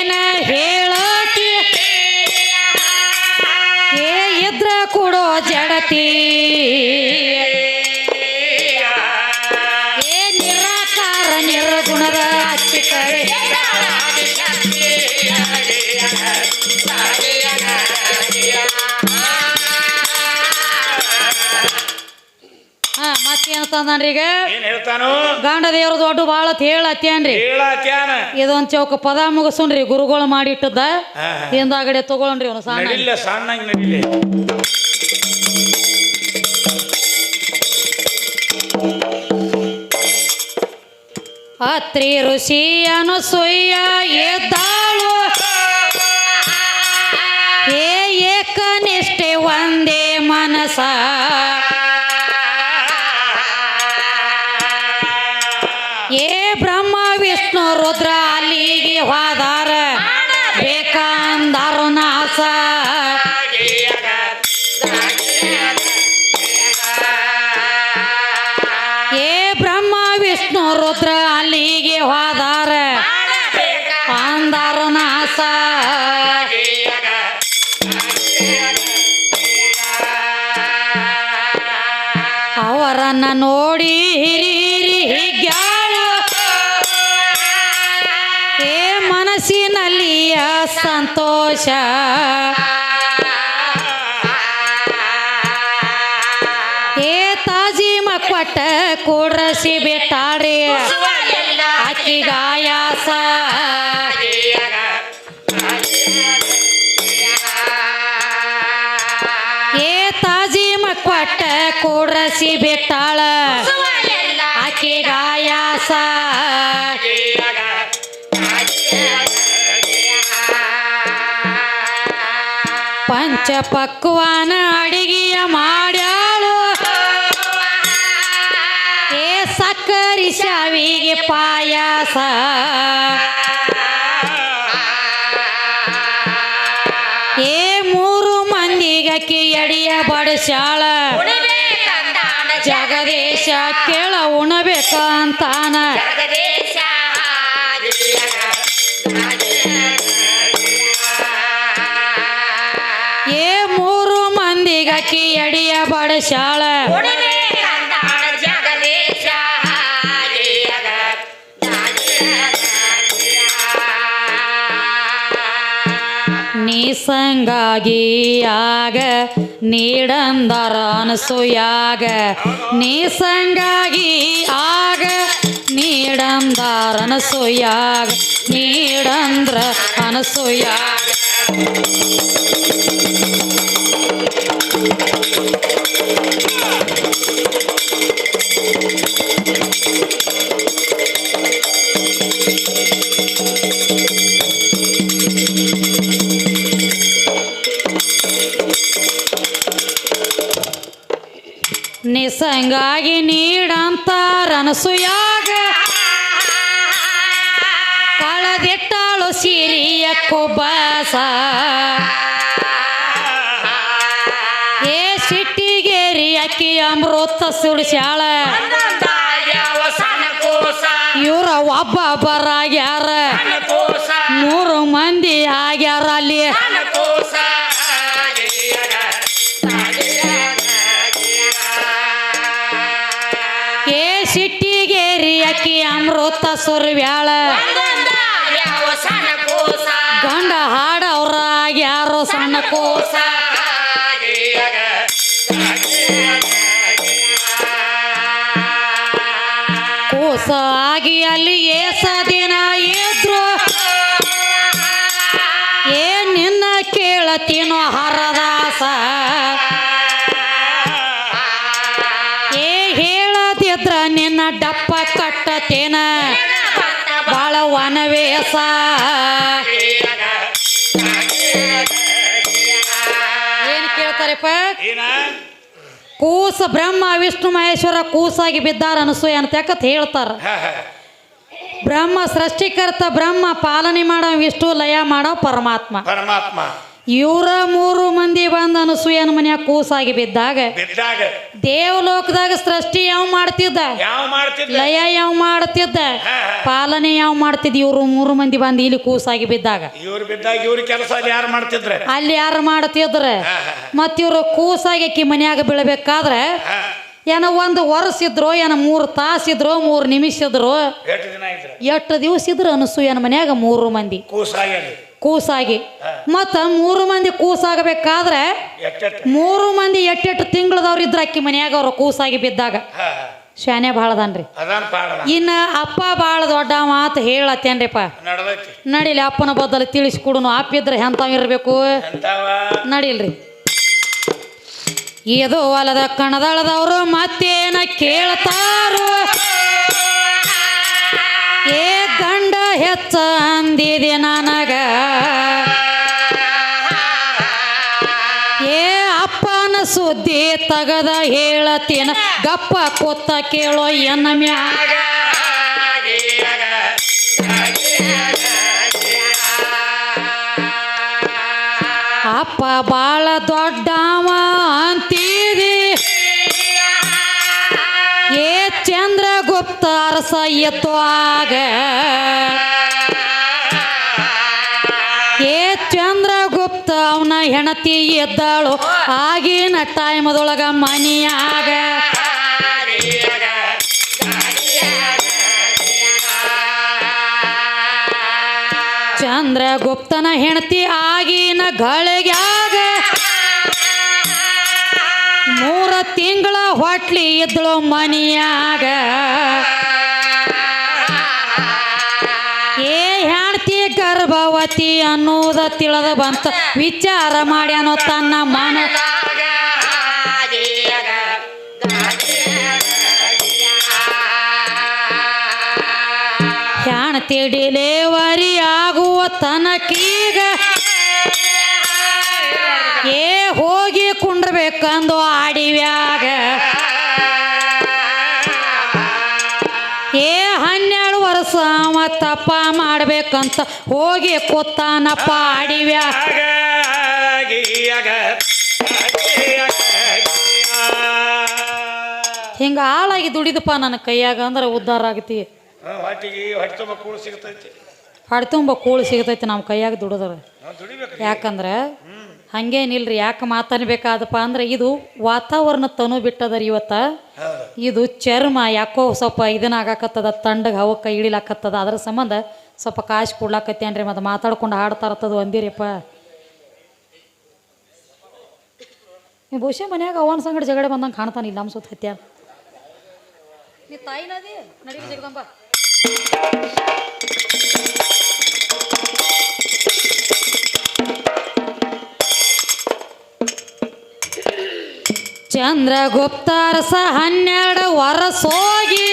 A: ತಂದನ್ರಿ ಈಗ?
B: ಏನ್ ಹೇಳ್ತಾನು?
A: ಗಂಡ ದೇವ್ರ ದೊಡ್ಡ ಬಾಳ ಹೇಳತ್ತೇನ್ರಿ
B: ಹೇಳತ್ಯಾನ
A: ಇದೊಂದ್ ಚೌಕ ಪದ ಮುಗಿಸುನ್ರಿ ಗುರುಗಳು ಮಾಡಿಟ್ಟದ. ಹಿಂದಾಗಡೆ ತಗೊಳ್ರಿ ಅವನು ಸಣ್ಣ
B: ನಡಿಲ್ಲ ಸಣ್ಣಂಗ್ ನಡಿಲಿ.
A: ಅತ್ರಿ ಋಷಿ ಅನುಸೂಯ ಎದ್ದಾಳು. ಏ ಏಕನಿಷ್ಠೆ ಒಂದೇ ಮನಸ ಅವರನ್ನ ನೋಡಿ ಹಿರಿರಿ ಏ ಮನಸ್ಸಿನಲ್ಲಿಯ ಸಂತೋಷ. ಏ ತಾಜಿ ಮಕ್ಕಟ್ಟ ಕೂಡ್ರಸಿ ಬಿಟ್ಟಾಡ್ರಿ ಅಕ್ಕಿಗಾಯಾಸ ಏ ತಾಜಿ ಮಕ್ಕೊಟ್ಟ ಕೂಡ್ರಸಿ ಬಿಟ್ಟಾಳ. ಆಕೆ ಗಾಯಾಸ. ಪಂಚ ಪಕ್ವಾನ ಅಡಿಗೆಯ ಮಾಡ್ಯಾಳು. ಏ ಸಕ್ಕರಿ ಶಾವಿಗೆ ಪಾಯಾಸ. ಏ ಮೂರು ಮಂದಿಗಕ್ಕಿ ಎಡಿಯ ಬಡಸಾಳ ಜಗದೀಶ ಕೇಳ ಉಣಬೇಕಂತಾನ. ಏ ಮೂರು ಮಂದಿಗಕ್ಕಿ ಎಡಿಯ ಬಡಸಾಳ ನೀಸಂಗಾಗಿ ಆಗ ನೀಡಂದರ ಅನಸೂಯಾಗ ನೀಸಂಗಾಗಿ ಆಗ ನೀಡಂದರ ಅನಸೂಯಾಗ ನೀಡಂದ್ರ ಅನಸೂಯಾಗ. ರನಸುಯಾಗ ಕಳದೆಟ್ಟಾಳು ಸಿರಿಯ ಕೊಬ್ಬಸ. ಏ ಸಿಟ್ಟಿಗೇರಿ ಅಕ್ಕಿ ಅಮೃತ ಸುಳಿಸ್ಯಾಳ. ಇವರ ಒಬ್ಬ ಬರಾಗ್ಯಾರ
B: ಸಣ್ಣ ಕೋಸ
A: ಮೂರು ಮಂದಿ ಆಗ್ಯಾರ ಅಲ್ಲಿ. ಅಕ್ಕಿ ಅಮೃತ ಸುರ್ವ್ಯಾಳ? ಗಂಡ ಹಾಡ ಹಾಡವ್ರ ಆಗ್ಯಾರೋ ಸಣ್ಣ ಕೋಸ? ಕೋಸ ಆಗಿ ಅಲ್ಲಿ ಏಸ ದಿನ ಇದ್ರು. ಏ ನಿನ್ನ ಕೇಳತೀನೋ ಹರದಾಸ? ಏನ? ಕೂಸ ಬ್ರಹ್ಮ ವಿಷ್ಣು ಮಹೇಶ್ವರ ಕೂಸಾಗಿ ಬಿದ್ದಾರ ಅನಸೂಯ ಅಂತ ಹೇಳ್ತಾರ.
B: ಹ, ಹ.
A: ಬ್ರಹ್ಮ ಸೃಷ್ಟಿಕರ್ತ ಬ್ರಹ್ಮ ಪಾಲನೆ ಮಾಡೋ ವಿಷ್ಣು ಲಯ ಮಾಡೋ ಪರಮಾತ್ಮ.
B: ಪರಮಾತ್ಮ.
A: ಇವರ ಮೂರು ಮಂದಿ ಬಂದ ಅನಸೂಯನ ಮನ್ಯಾಗ ಕೂಸಾಗಿ ಬಿದ್ದಾಗ
B: ಬಿದ್ದಾಗ
A: ದೇವಲೋಕದಾಗ ಸೃಷ್ಟಿ ಯಾವ ಮಾಡ್ತಿದ್ದ?
B: ಯಾವ ಮಾಡ್ತಿದ್ದ?
A: ಲಯ ಯಾವ ಮಾಡ್ತಿದ್ದ? ಪಾಲನೆ ಯಾವ ಮಾಡ್ತಿದ್ದ? ಇವರು ಮೂರು ಮಂದಿ ಬಂದು ಇಲ್ಲಿ ಕೂಸಾಗಿ ಬಿದ್ದಾಗ.
B: ಇವ್ರು ಬಿದ್ದಾಗ ಇವ್ರ ಕೆಲಸ ಅಲ್ಲಿ ಯಾರು ಮಾಡ್ತಿದ್ರೆ?
A: ಅಲ್ಲಿ ಯಾರು ಮಾಡ್ತಿದ್ರ? ಮತ್ ಇವ್ರು ಕೂಸಾಗಿ ಕಿ ಮನ್ಯಾಗ ಬೀಳ್ಬೇಕಾದ್ರೆ ಏನೋ ಒಂದು ವರ್ಷ ಇದ್ರು ಏನ ಮೂರು ತಾಸು ಇದ್ರು ಮೂರು ನಿಮಿಷ ಇದ್ರು
B: ಎಷ್ಟು ದಿನ ಇದ್ರ?
A: ಎಷ್ಟು ದಿವಸ ಇದ್ರು ಅನಸೂಯನ ಮನ್ಯಾಗ ಮೂರು ಮಂದಿ.
B: ಕೂಸಾಗಿ
A: ಕೂಸಾಗಿ. ಮತ್ತ ಮೂರು ಮಂದಿ ಕೂಸಾಗಬೇಕಾದ್ರೆ ಮೂರು ಮಂದಿ ಎಟ್ಟೆಟ್ಟು ತಿಂಗಳದವ್ರು ಇದ್ರ ಅಕ್ಕಿ ಮನ್ಯಾಗ ಅವ್ರು ಕೂಸಾಗಿ ಬಿದ್ದಾಗ. ಶಾನೆ ಭಾಳದನ್ರಿ ಇನ್ನು ಅಪ್ಪ ಭಾಳ ದೊಡ್ಡ ಮಾತು ಹೇಳತ್ತೇನ್ರಿಪ್ಪ. ನಡಿಲಿ ಅಪ್ಪನ ಬದಲು ತಿಳಿಸ್ಕೊಡುನು. ಅಪ್ಪ ಇದ್ರೆ ಎಂಥವ್ ಇರ್ಬೇಕು? ನಡಿಲ್ರಿ. ಇದು ಹೊಲದ ಕಣದಳದವರು ಮತ್ತೇನ ಕೇಳ್ತಾರು? ಏ ಹೆಚ್ಚ ಅಂದಿದೆ ನನಗ. ಏ ಅಪ್ಪನ ಸುದ್ದಿ ತಗದ ಹೇಳತಿನ ಗಪ್ಪ ಕೊತ್ತ ಕೇಳೋ ಎನ್ನ ಮ್ಯಾಗ. ಅಪ್ಪ ಬಾಳ ದೊಡ್ಡವ ಅಂತೀರಿ ಏ ಚಂದ್ರಗುಪ್ತ ಅರಸ ಎತ್ತುವಾಗ. ಹೆಣತಿ ಎದ್ದಾಳು. ಆಗಿನ ಟೈಮದೊಳಗ ಮನಿಯಾಗ. ಚಂದ್ರ ಗುಪ್ತನ ಹೆಣತಿ ಆಗಿನ ಗಳಿಗ್ಯಾಗ. ಮೂರ ತಿಂಗಳ ಹೊಟ್ಲಿ ಎದ್ದಳು ಮನಿಯಾಗ. ಗರ್ಭವತಿ ಅನ್ನೋದ ತಿಳಿದ ಬಂತ. ವಿಚಾರ ಮಾಡಿ ಅನ್ನೋ ತನ್ನ ಮನ. ಹೆಣ್ತಿ ಡಿಲೇವರಿ ಆಗುವ ತನಕೀಗ ಏ ಹೋಗಿ ಕುಂಡ್ರಬೇಕಂದು ಆಡಿವ್ಯಾಗ ಮಾಡ್ಬೇಕಂತ ಹೋಗಿ ಕೂತಾನಪ್ಪ ಆಡಿವ್ಯಾ ಹಿಂಗ ಹಾಳಾಗಿ ದುಡಿದಪ್ಪ ನನ್ನ ಕೈಯಾಗ ಅಂದ್ರೆ ಉದ್ಧಾರ ಆಗತಿ.
B: ಹೊಟ್ಟೆ ತುಂಬ ಕೂಳು ಸಿಗ್ತೈತಿ.
A: ಹೊಡೆ ತುಂಬ ಕೂಳು ಸಿಗತೈತಿ ನಮ್ಮ ಕೈಯಾಗ ದುಡಿದ್ರ. ಯಾಕಂದ್ರೆ ಹಂಗೇನಿಲ್ರಿ ಯಾಕೆ ಮಾತಾಡ್ಬೇಕಾದಪ್ಪ ಅಂದ್ರೆ ಇದು ವಾತಾವರಣ ತನು ಬಿಟ್ಟದರಿ ಇವತ್ತ. ಇದು ಚರ್ಮ ಯಾಕೋ ಸ್ವಲ್ಪ ಇದನ್ನ ಆಗಾಕತ್ತದ ತಣ್ಣಗೆ ಹವಕ್ಕೆ ಇಳಿಲಾಕತ್ತದ. ಅದ್ರ ಸಂಬಂಧ ಸ್ವಲ್ಪ ಕಾಶ್ ಕೊಡ್ಲಾಕತ್ತೇನ್ರಿ ಮತ್ತು ಮಾತಾಡ್ಕೊಂಡು ಹಾಡ್ತಾರತ್ತದ ಒಂದಿರಿಪ್ಪ ನೀವು ಬಹುಶಃ ಮನ್ಯಾಗ ಅವನ ಸಂಗಡ ಜಗಡೆ ಬಂದಂಗೆ ಕಾಣ್ತಾನೆ ಇಲ್ಲ ಅನ್ಸುತ್ತ ಹತ್ಯ ನೀ ತಾಯಿನದಿ ನಡಿ ಜಗದಂಬ ಚಂದ್ರಗುಪ್ತ ಅರಸ ಹನ್ನೆರಡು ವರ್ಷ ಹೋಗಿ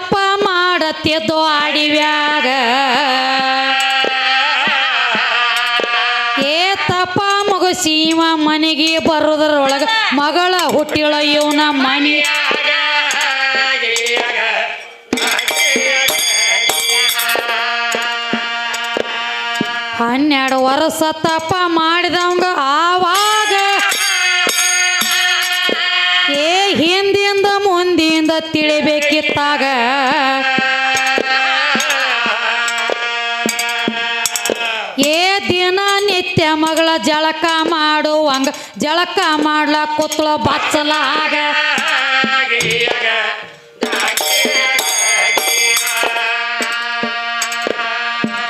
A: ತಪ್ಪ ಮಾಡತ್ತಿದ್ದು ಆಡಿವ್ಯಾಗ. ಏ ತಪ್ಪ ಮುಗಿಸಿ ಇವ ಮನೆಗೆ ಬರೋದ್ರೊಳಗ ಮಗಳ ಹುಟ್ಟಿಳ, ಇವನ ಮನೆ. ಹನ್ನೆರಡು ವರ್ಷ ತಪ್ಪ ಮಾಡಿದವಂಗ ಆವಾಗ. ಏ ಮುಂದಿಂದ ತಿಳಿಬೇಕಿತ್ತಾಗ? ಏ ದಿನ ನಿತ್ಯ ಮಗಳ ಜಳಕ ಮಾಡುವಂಗ, ಜಳಕ ಮಾಡ್ಲ ಕೂತ್ಳ ಬಚ್ಚಲಾಗ.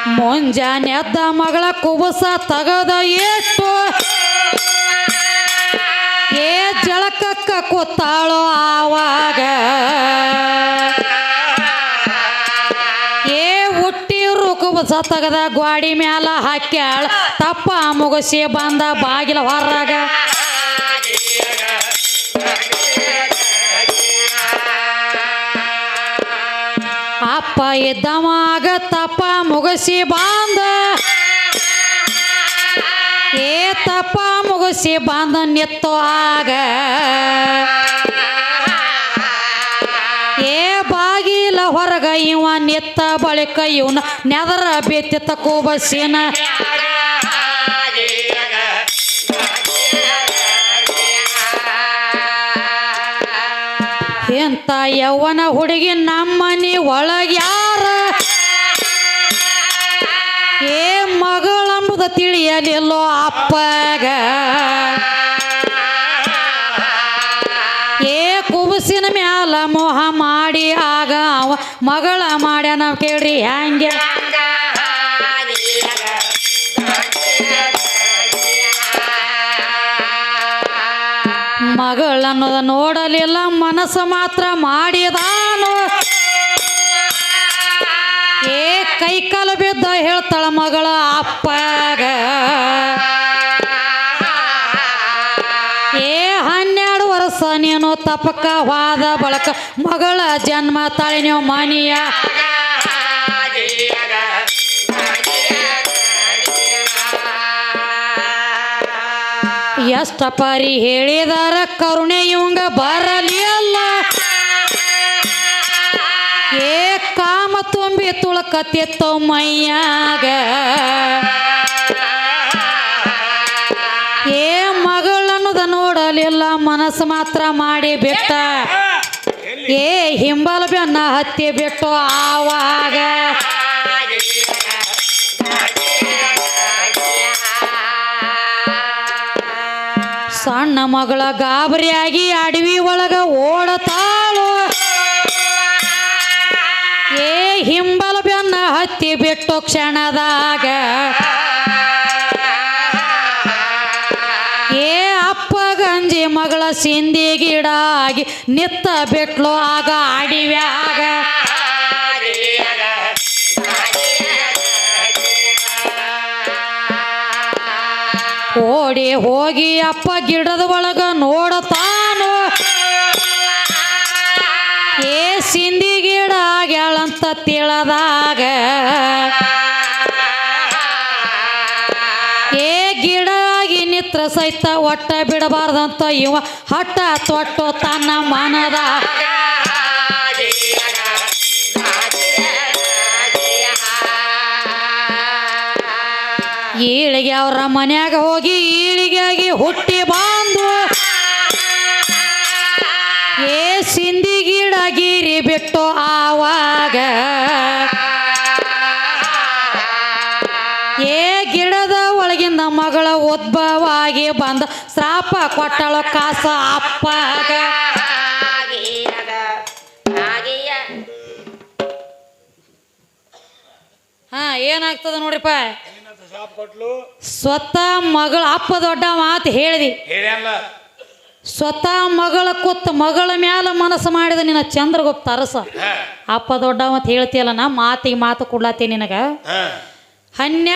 A: ಮುಂಜಾನೆ ಮಗಳ ಕುಬಸ ತಗದ ಎಷ್ಟು ಕೂತಾಳೋ ಆವಾಗ? ಏ ಹುಟ್ಟಿ ರುಕುಬ ತಗದ ಗ್ವಾಡಿ ಮ್ಯಾಲ ಹಾಕ್ಯಾಳ, ತಪ್ಪ ಮುಗಿಸಿ ಬಂದ ಬಾಗಿಲ ಹೊರಗ ಅಪ್ಪ ಇದ್ದವಾಗ ತಪ್ಪ ಮುಗಿಸಿ ಬಂದ ಏ ತಪ್ಪ ಮುಗಿಸಿ ಬಂದ ಆಗ. ಏ ಬಾಗಿಲ ಹೊರಗ ಇವ ನಿತ್ತ ಬಳಿಕ ಇವನ ನೆದರ ಬೆತ್ತಿತ್ತ ಕೂಬಸಿನ. ಎಂತ ಯವ್ವನ ಹುಡುಗಿ ನಮ್ಮನಿ ಒಳಗ್ಯಾರ ತಿಳಿಯಲಿಲ್ಲೋ ಅಪ್ಪಗ. ಏ ಕುಬಸಿನ ಮ್ಯಾಲ ಮೋಹ ಮಾಡಿ ಆಗ ಮಗಳ ನಾವು ಕೇಳ್ರಿ ಹ್ಯಾಂಗೆ. ಮಗಳನ್ನೋದ ನೋಡಲಿಲ್ಲ, ಮನಸ್ಸು ಮಾತ್ರ ಮಾಡಿದಾನು ಕೈ ಕಾಲು ಬಿದ್ದ ಹೇಳ್ತಾಳ ಮಗಳ ಅಪ್ಪಗ. ಏ ಹನ್ನೆರಡು ವರ್ಷ ನೀನು ತಪಕ ವಾದ ಬಳಕ ಮಗಳ ಜನ್ಮ ತಾಳಿ ನೀವು ಮನಿಯ. ಎಷ್ಟ ಪರಿ ಹೇಳಿದಾರ ಕರುಣೆ ಇವಂಗ ಬರಲಿ ತುಂಬಿ ತುಳಕತ್ತಿತ್ತೋ ಮೈಯಾಗ. ಏ ಮಗಳನ್ನದ ನೋಡಲಿಲ್ಲ ಮನಸ್ಸು ಮಾತ್ರ ಮಾಡಿ ಬಿಟ್ಟ. ಏ ಹಿಂಬಲ ಬೆನ್ನ ಹತ್ತಿ ಬಿಟ್ಟು ಆವಾಗ. ಸಣ್ಣ ಮಗಳ ಗಾಬರಿಯಾಗಿ ಅಡವಿ ಒಳಗ ಓಡತಾಳು. ಏ ಹಿಂಬಲ ಹತ್ತಿ ಬಿಟ್ಟು ಕ್ಷಣದಾಗ ಏ ಅಪ್ಪ ಗಂಜಿ ಮಗಳ ಸಿಂದಿ ಗಿಡ ಆಗಿ ನಿತ್ತ ಬಿಟ್ಲು ಆಗ ಅಡಿವ್ಯಾಗ. ಓಡಿ ಹೋಗಿ ಅಪ್ಪ ಗಿಡದ ಒಳಗ ನೋಡತಾನು ತಿಳದಾಗ ಏ ಗಿಡಾಗಿ ನಿತ್ರ ಸಹಿತ ಒಟ್ಟ ಬಿಡಬಾರ್ದಂತ ಇವ ಹಟ್ಟ ತೊಟ್ಟು ತನ್ನ ಮನದ. ಈಳಿಗೆ ಅವರ ಮನ್ಯಾಗ ಹೋಗಿ ಈಳಿಗೆ ಹುಟ್ಟಿ ಬಂದು ಕೊಟ್ಟಳು ಕಾಸ ಅಪ್ಪ ಹಾ ಏನಾಗ್ತದ ನೋಡ್ರಿಪ್ಪ? ಸ್ವತಃ ಮಗಳ ಅಪ್ಪ ದೊಡ್ಡ ಮಾತು ಹೇಳಿದಿ. ಸ್ವತಃ ಮಗಳ ಕೂತ್ ಮಗಳ ಮ್ಯಾಲ ಮನಸ್ಸು ಮಾಡಿದ ನಿನ್ನ ಚಂದ್ರಗುಪ್ತ ಅರಸ. ಅಪ್ಪ ದೊಡ್ಡ ಅಂತ ಹೇಳ್ತಿಯಲ್ಲ ನಾ ಮಾತಿಗೆ ಮಾತು ಕೊಡ್ಲಾತಿ ನಿನಗ.
B: ಹಾ.
A: ಹನ್ನೆ